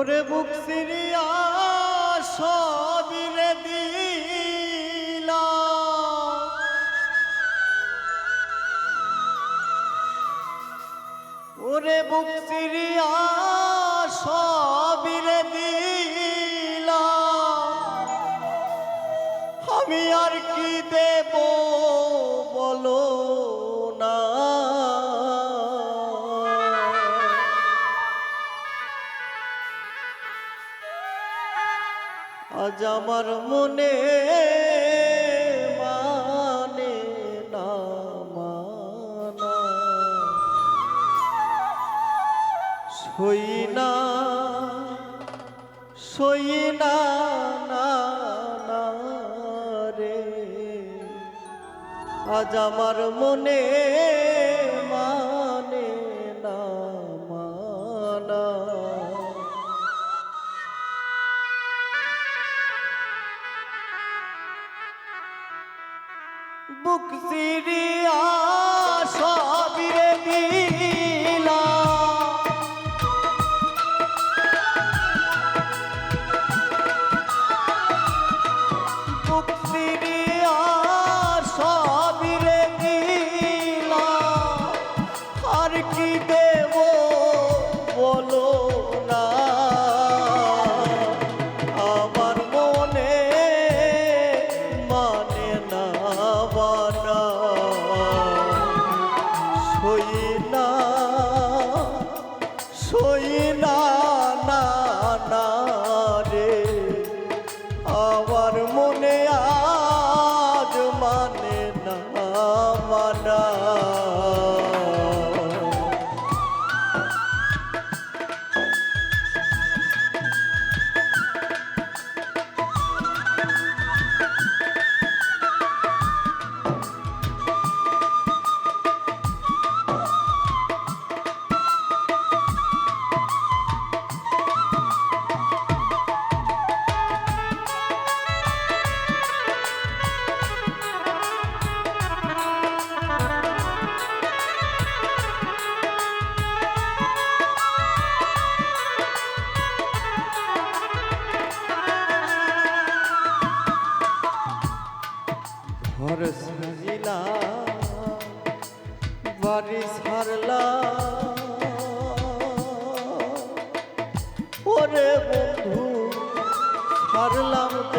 ওরে বুক সিরিয়া সবিরে দিলা। ওরে বুক সিরিয়া আজ আমার মনে মানে না মানা। সই না সই না না রে। আজ আমার মানে সই না সই না না।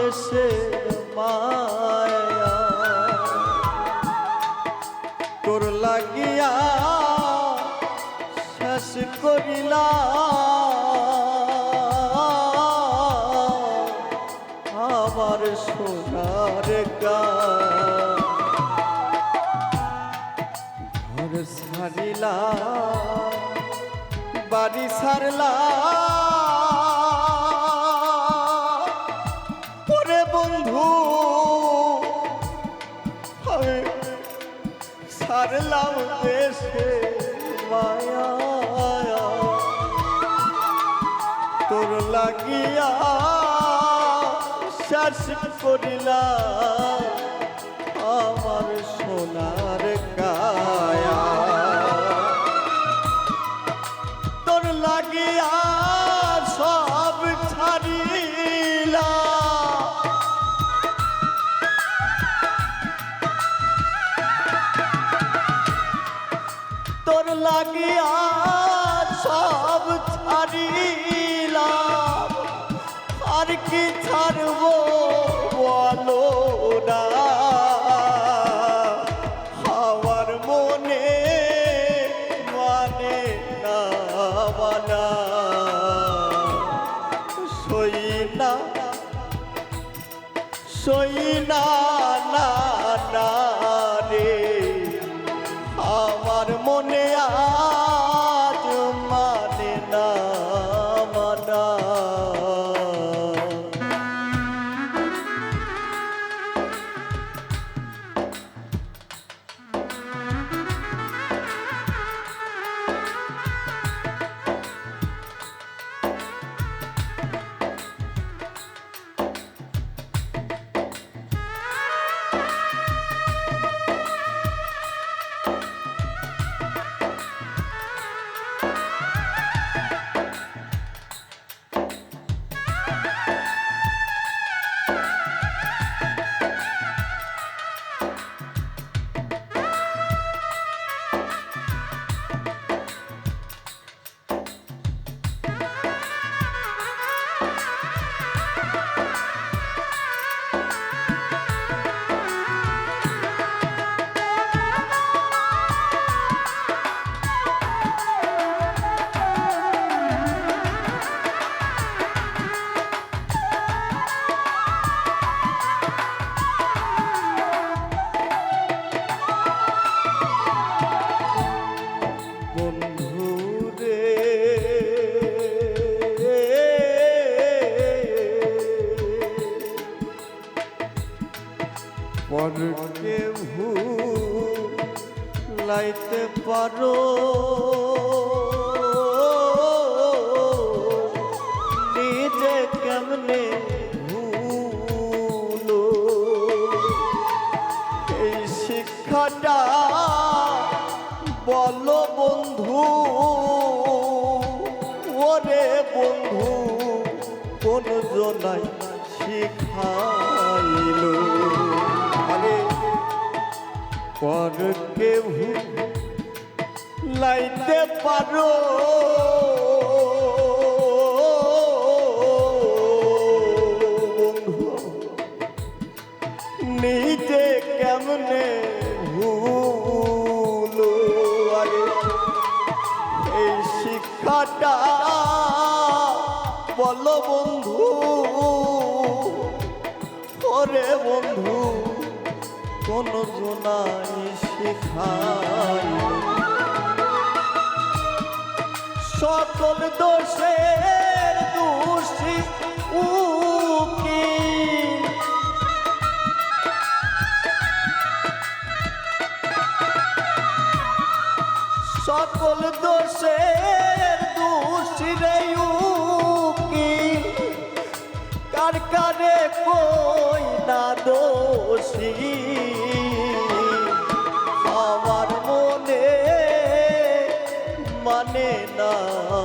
দেশের মায়া তোর লাগিয়া শেষ করিলা। আমার সোনার গা ঘর সারিলা বাড়ি সারলা দেশে মায়া তোর লাগিয়া শেষ করিলা আমার সোনার কায়া। তোর লাগিয়া লাগিয়া সব ছাড়িলাম। আর কি ছাড়বো বলো না। আমার মনে মানে না মানা। সই না সই না। Oh. পরকে লাইতে পারো। নিজে কেমনে ভুলো? এই শিক্ষাটা বলো বন্ধু, ওরে বন্ধু, কোন জনাই শিখাইল? পর কেউ লাইতে পারো। কোন জনাই শেখাই সকল দোষের দোষী উকিল। সকল দোষের দোষীরে উকিল। কার কারে কই না দোষী? মানে না।